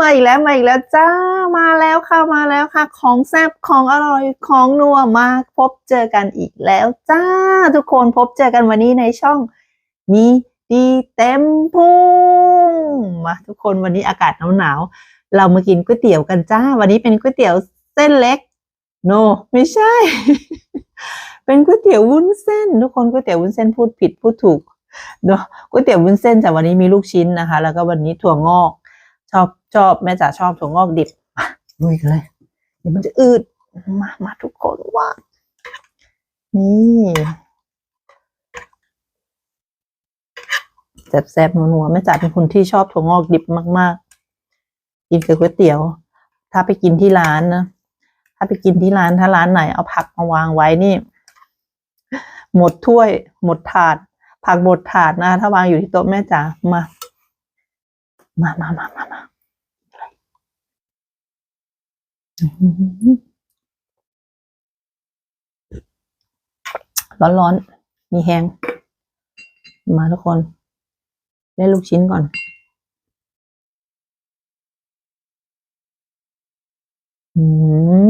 มาอีกแล้วมาอีกแล้วจ้ามาแล้วค่ะมาแล้วค่ะ ของแซ่บของอร่อยของนัวมาพบเจอกันอีกแล้วจ้า ทุกคนพบเจอกันวันนี้ในช่องนี้ดีเต็มพุงมาทุกคนวันนี้อากาศหนาวๆเรามากินก๋วยเตี๋ยวกันจ้า วันนี้เป็นก๋วยเตี๋ยวเส้นเล็ก โนไม่ใช่ เป็นก๋วยเตี๋ยววุ้นเส้น ทุกคนก๋วยเตี๋ยววุ้นเส้นพูดผิดพูดถูกเนาะก๋วยเตี๋ยววุ้นเส้นแต่วันนี้มีลูกชิ้นนะคะ แล้วก็วันนี้ถั่วงอกชอบ ชอบแม่จ๋าชอบถั่วงอกดิบมาลุยกันเลย เดี๋ยวมันจะอืดมามาทุกคนว่า นี่แซ่บๆนัวๆแม่จ๋าเป็นคนที่ชอบถั่วงอกดิบมากๆ กินกับก๋วยเตี๋ยว ถ้าไปกินที่ร้านนะถ้าไปกินที่ร้านถ้าร้านไหน เอาผักมาวางไว้นี่ หมดถ้วย หมดถาด ผักหมดถาดนะ ถ้าวางอยู่ที่โต๊ะแม่จ๋ามา มามามามามา ร้อนร้อนๆ มีแห้ง มาทุกคนเล่ลูกชิ้นก่อน อืม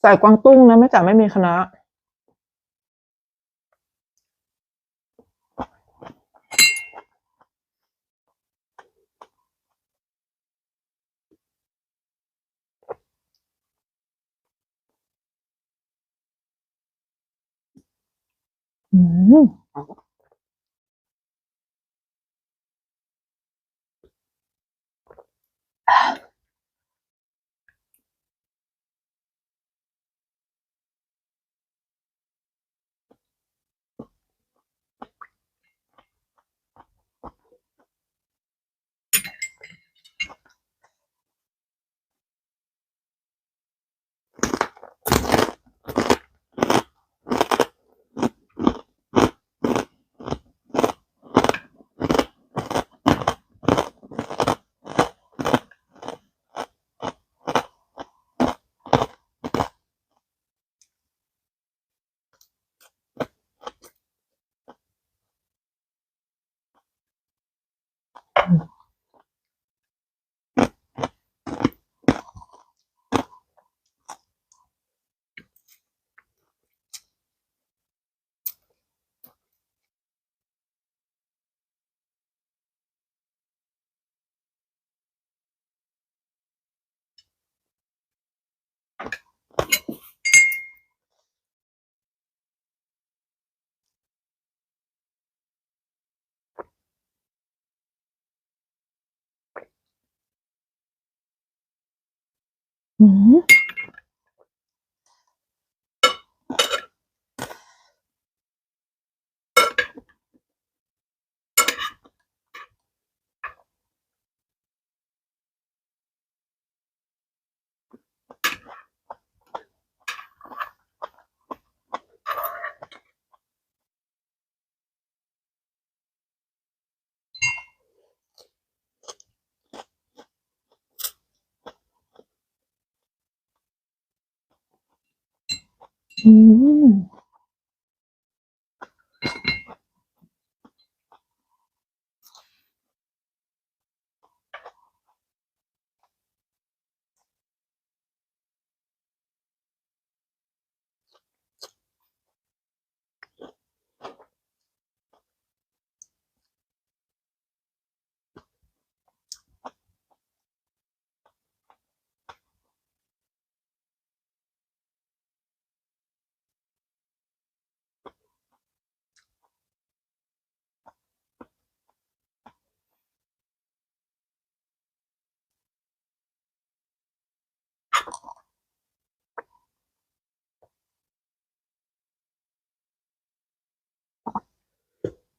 ใส่กวางตุ้งนะไม่จ๋าไม่มีคณะ อืมอื ม อื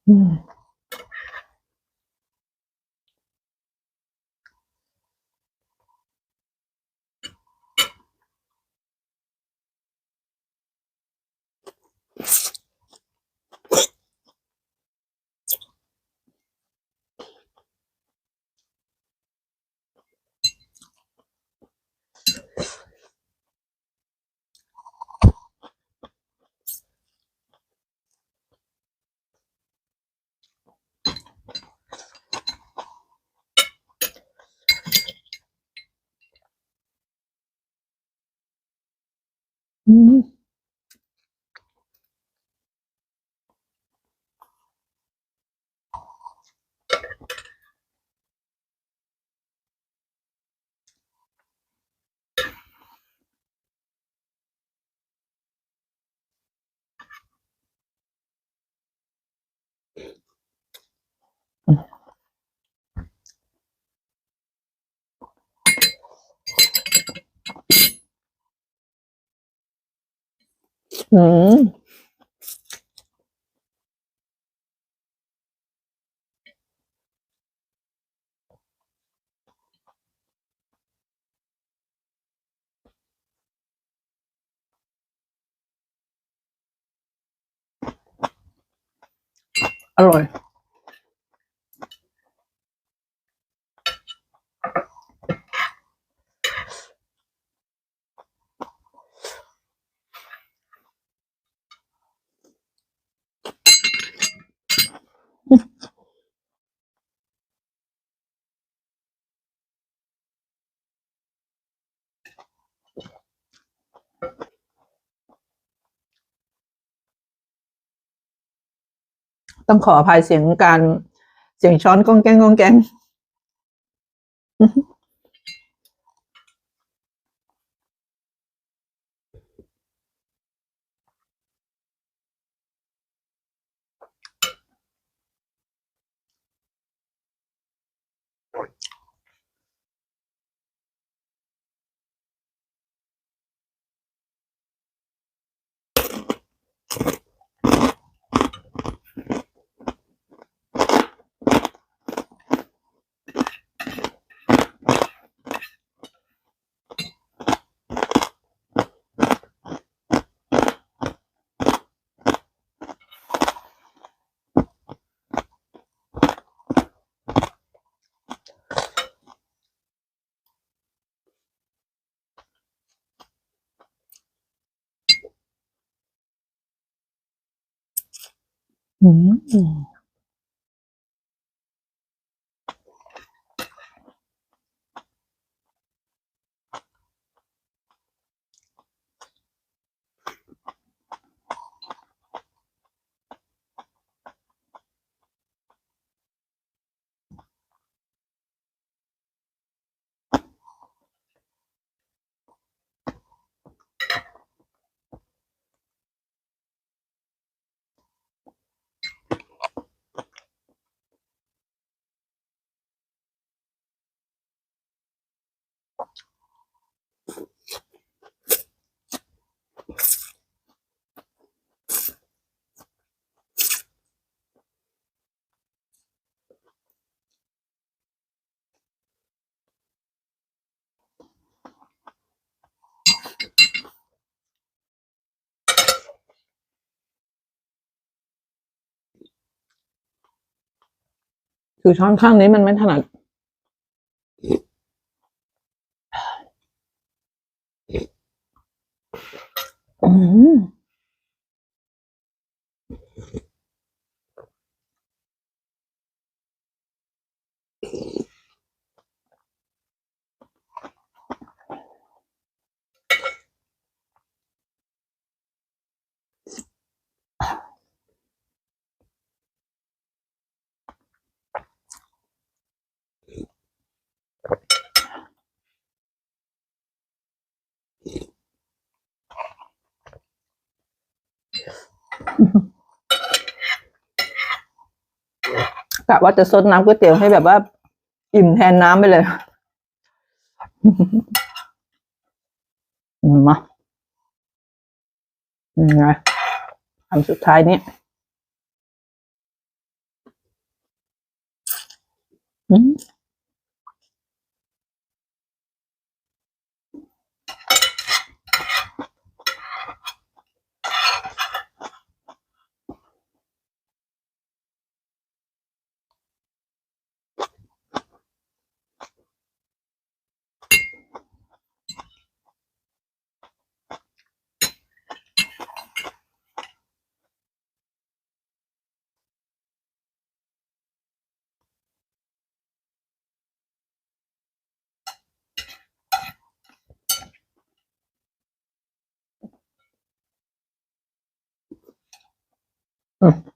ม อืมอ ต้องขออภัยเสียงการเสียงช้อนก้องแกงก้องแกง อืม คือช้อนข้างนี้มันไม่ถนัด อืม กะว่าจะซดน้ำก๋วยเตี๋ยวให้แบบว่า อิ่มแทนน้ำไปเลยมาไงคำสุดท้ายนี้อืม Huh.